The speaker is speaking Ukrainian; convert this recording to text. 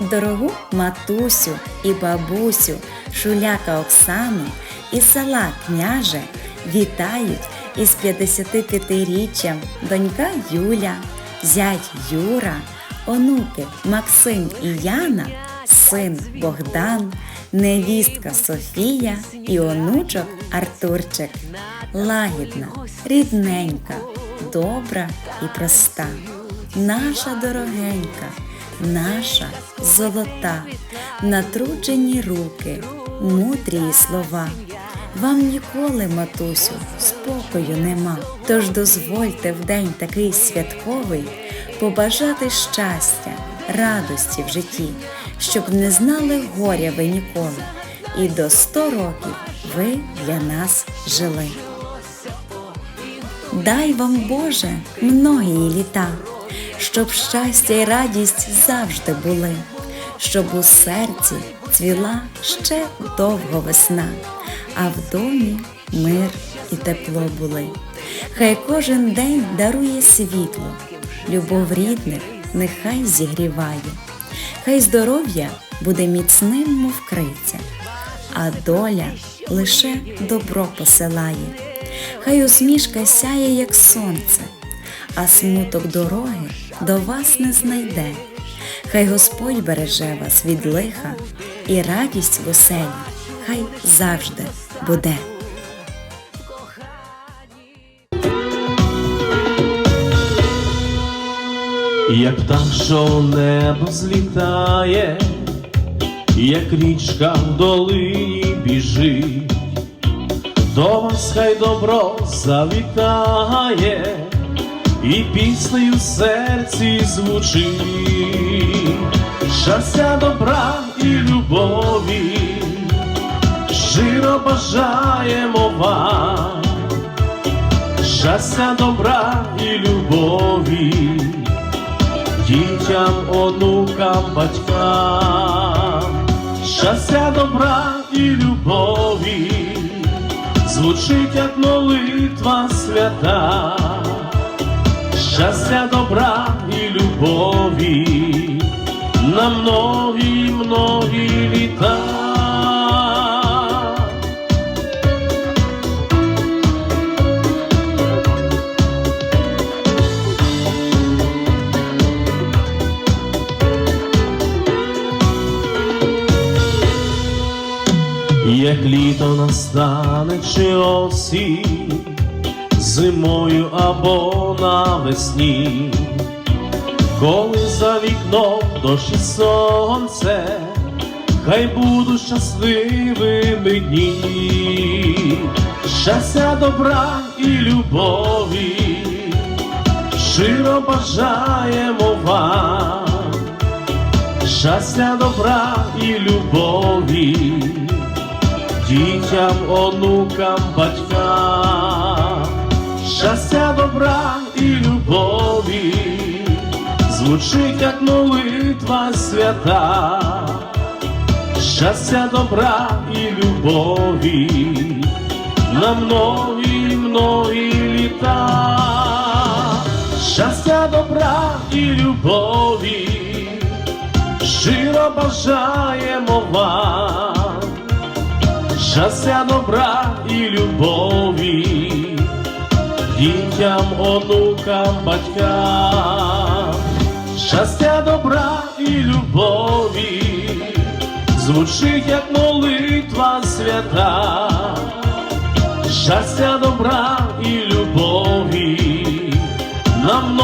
Дорогу матусю і бабусю, шуляка Оксану і села княже вітають із 55-річчям донька Юля, зять Юра, онуки Максим і Яна, син Богдан, невістка Софія і онучок Артурчик. Лагідна, рідненька, добра і проста. Наша дорогенька, наша золота, натруджені руки, мудрі слова. Вам ніколи, матусю, спокою нема. Тож дозвольте в день такий святковий побажати щастя, радості в житті, щоб не знали горя ви ніколи, і до сто років ви для нас жили. Дай вам, Боже, многії літа, щоб щастя і радість завжди були, щоб у серці цвіла ще довго весна, а в домі мир і тепло були. Хай кожен день дарує світло, любов рідних нехай зігріває, хай здоров'я буде міцним, мов криця, а доля лише добро посилає. Хай усмішка сяє, як сонце, а смуток дороги до вас не знайде. Хай Господь береже вас від лиха, і радість в оселі хай завжди буде. Як птах, що небо злітає, як річка в долині біжить, до вас хай добро завітає, і піснею в серці звучить, щастя, добра і любові, щиро бажаємо вам, щастя, добра і любові дітям, онукам, батькам, щастя, добра і любові, звучить як молитва свята, щастя, добра і любові, на многі, многі літа. Як літо настане чи осінь, зимою або навесні, коли за вікном дощ і сонце, хай будуть щасливими дні, щастя, добра і любові, щиро бажаємо вам. Щастя, добра і любові, дітям, онукам, батькам, щастя, добра і любові, звучить як молитва свята, щастя, добра і любові, на многі, многі літа, щастя, добра і любові. Щиро бажаємо вам, щастя, добра і любові, дітям, онукам, батькам, щастя, добра і любові, звучить, як молитва свята, щастя, добра і любові. Нам